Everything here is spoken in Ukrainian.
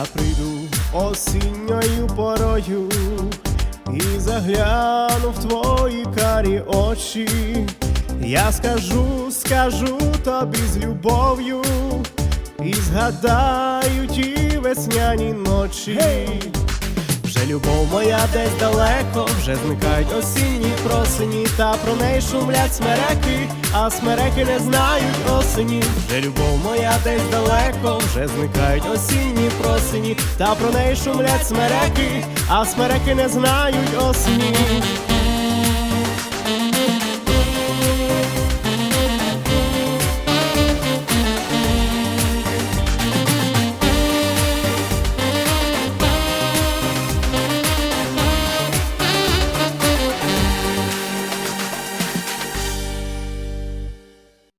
Я прийду осінньою порою і загляну в твої карі очі. Я скажу, скажу тобі з любов'ю і згадаю ті весняні ночі. Hey! Вже любов моя десь далеко, вже зникають осінні просені, та про неї шумлять смереки, а смереки не знають осені. Вже любов моя десь далеко, вже зникають осінні просені, та про неї шумлять смереки, а смереки не знають осені.